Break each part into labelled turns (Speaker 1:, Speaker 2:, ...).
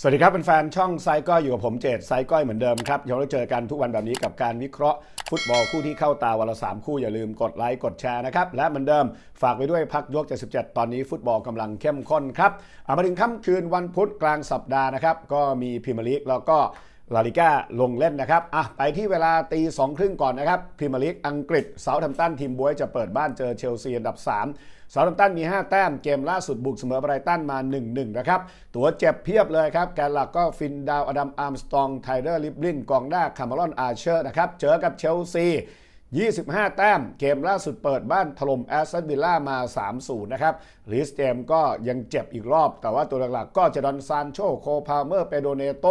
Speaker 1: สวัสดีครับเป็นแฟนช่องไซก้อยอยู่กับผมเจตไซก้อยเหมือนเดิมครับเราได้เจอกันทุกวันแบบนี้กับการวิเคราะห์ฟุตบอลคู่ที่เข้าตาวันละสามคู่อย่าลืมกดไลค์กดแชร์นะครับและเหมือนเดิมฝากไปด้วยพักยก 77 ตอนนี้ฟุตบอลกำลังเข้มข้นครับเอามาถึงค่ำคืนวันพุธกลางสัปดาห์นะครับก็มีพิมลีกแล้วก็ ลาลิก้าลงเล่นนะครับอะไปที่เวลาตีสองครึ่งก่อนนะครับพรีเมียร์ลีกอังกฤษเซาท์แฮมป์ตันทีมบวยจะเปิดบ้านเจอเชลซีอันดับ 3 เซาท์แฮมป์ตันมี 5 แต้มเกมล่าสุดบุกเสมอไบรตันมา 1-1 นะครับ ตัวเจ็บเพียบเลยครับ แกนหลักก็ฟินดาว อดัม อาร์มสตอง ไทเลอร์ ลิบลินกองหน้าคาร์มารอน อาร์เชอร์นะครับ เจอกับเชลซี 25 แต้ม เกมล่าสุดเปิดบ้านถล่มแอสตันวิลล่ามา 3-0 นะครับลิสเจมก็ยังเจ็บอีกรอบ แต่ว่าตัวหลักๆ ก็เจดอนซานโช โคพาเมอร์เปโดเนโต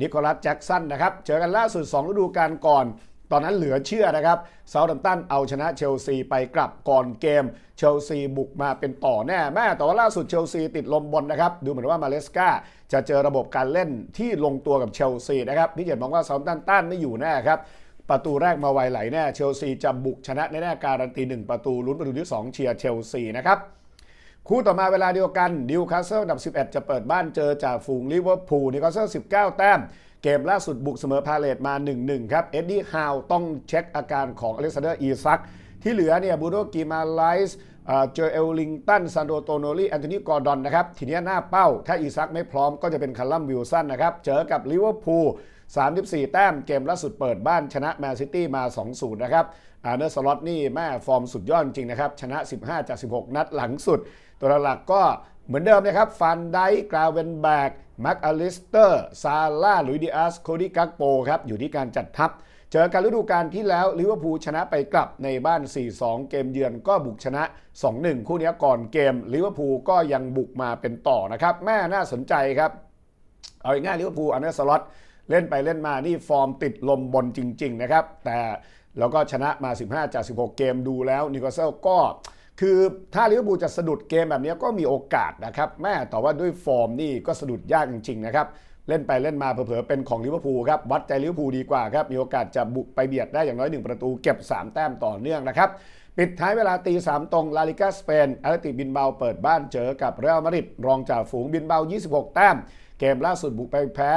Speaker 1: นิโคลัสแจ็กสันนะครับ เจอกันล่าสุด 2 ฤดูกาลก่อนตอนนั้นเหลือเชื่อนะครับเซาท์แฮมตันเอาชนะเชลซีไปกลับก่อนเกม เชลซีบุกมาเป็นต่อแน่แม่แต่ว่าล่าสุดเชลซีติดลมบนนะครับ ดูเหมือนว่ามาเลสกาจะเจอระบบการเล่นที่ลงตัวกับเชลซีนะครับพี่เจตมองว่าเซาท์แฮมตันต้านไม่อยู่แน่ครับ ประตูแรกมาไวไหลแน่เชลซีจะบุกชนะแน่ๆการันตีหนึ่งประตูลุ้นประตูที่ 2 เชียร์เชลซีนะครับคู่ต่อมาเวลาเดียวกันดิวคาสเซิลอันดับ 11 จะเปิดบ้านเจอจากฝูงลิเวอร์พูลนิวคาสเซิล 19 แต้ม เกมล่าสุดบุกเสมอพาเลตมา 1-1 ครับ เอ็ดดี้ฮาวต้องเช็คอาการของอเล็กซานเดอร์อีซัก ที่เหลือเนี่ยบูโดกีมาไลส์ เจอเอลลิงตันซานโดโตโนลีแอนโทนีกอร์ดอนนะครับทีนี้หน้าเป้า ถ้าอีซักไม่พร้อมก็จะเป็นคัลลัมวิลสันนะครับ เจอกับลิเวอร์พูล34 แต้มเกมล่าสุดเปิดบ้านชนะแมนซิตี้มา 2-0 นะครับอาร์เนอร์สล็อตนี่แม่ฟอร์มสุดยอดจริงนะครับ ชนะ 15 จาก 16 นัดหลังสุด ตัวหลักก็เหมือนเดิมนะครับฟันไดกราเวนแบกแม็กอลิสเตอร์ ซาร่าลุยดิอัสโคดี้กักโปครับอยู่ที่การจัดทัพ เจอกันฤดูกาลที่แล้วลิเวอร์พูลชนะไปกลับในบ้าน 4-2 เกมเยือนก็บุกชนะ 2-1 คู่นี้ก่อนเกมลิเวอร์พูลก็ยังบุกมาเป็นต่อนะครับแม่น่าสนใจครับ เอาง่ายลิเวอร์พูลอันเดอร์สล็อตเล่นไปเล่นมานี่ฟอร์มติดลมบนจริง ๆ นะครับ แต่แล้วก็ชนะมา 15 จาก 16 เกมดูแล้วนิโคลเซลก็คือถ้าลิเวอร์พูลจะสะดุดเกมแบบนี้ก็มีโอกาสนะครับ แม่แต่ว่าด้วยฟอร์มนี่ก็สะดุดยากจริง ๆ นะครับ เล่นไปเล่นมาเผลอๆเป็นของลิเวอร์พูลครับวัดใจลิเวอร์พูลดีกว่าครับมีโอกาสจะบุกไปเบียดได้อย่างน้อยหนึ่งประตูเก็บ 3 แต้มต่อเนื่องนะครับปิดท้ายเวลาตี3ตรงลาลิกาสเปนอาร์ติบินเบาเปิดบ้านเจอกับเรอัลมาดริดรองจากฝูงบินเบา 26 แต้ม เกมล่าสุดบุกไปแพ้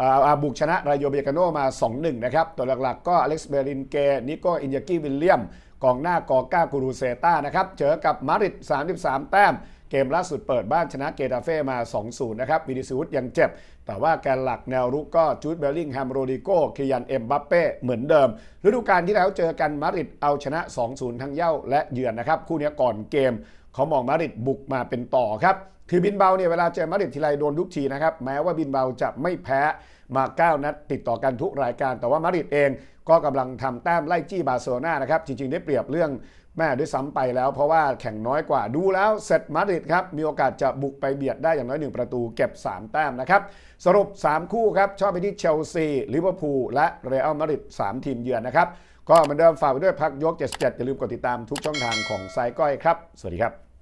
Speaker 1: อ่าบุกชนะรายโยเบยกาโนมา 2-1 นะครับ ตัวหลักๆก็อเล็กซ์เบรินเกนิโกอินยากิวิลเลียม กองหน้ากอก้ากูรูเซต้านะครับเจอกับมาริด33 แต้ม เกมล่าสุดเปิดบ้านชนะเกตาเฟ่มา 2-0 นะครับวินิซิอุสยังเจ็บ แต่ว่าแกนหลักแนวรุกก็จูดเบลลิงแฮมโรดิโกคิยันเอ็มบัปเป้เหมือนเดิม ฤดูกาลที่แล้วเจอกันมาริดเอาชนะ 2-0 ทั้งเย้าและเยือนนะครับคู่นี้ก่อนเกมเขามองมาริดบุกมาเป็นต่อครับคือบินเบาเนี่ยเวลาเจอมาริดทีไรโดนทุกทีนะครับแม้ว่าบินเบาจะไม่แพ้มา 9 นัดติดต่อกันทุกรายการ แต่ว่ามาดริดเองก็กำลังทำแต้มไล่จี้บาร์เซโลนานะครับ จริง ๆ ได้เปรียบเรื่องแม่ด้วยซ้ำไปแล้ว เพราะว่าแข่งน้อยกว่าดูแล้วเสร็จมาดริดครับ มีโอกาสจะบุกไปเบียดได้อย่างน้อยหนึ่งประตูเก็บ 3 แต้มนะครับ สรุป 3 คู่ครับ ชอบไปที่เชลซีลิเวอร์พูลและเรอัลมาดริด3ทีมเยือนนะครับ ก็เหมือนเดิมฝากไว้ด้วยพักยก 77อย่าลืมกดติดตามทุกช่องทางของไซก้อยครับ สวัสดีครับ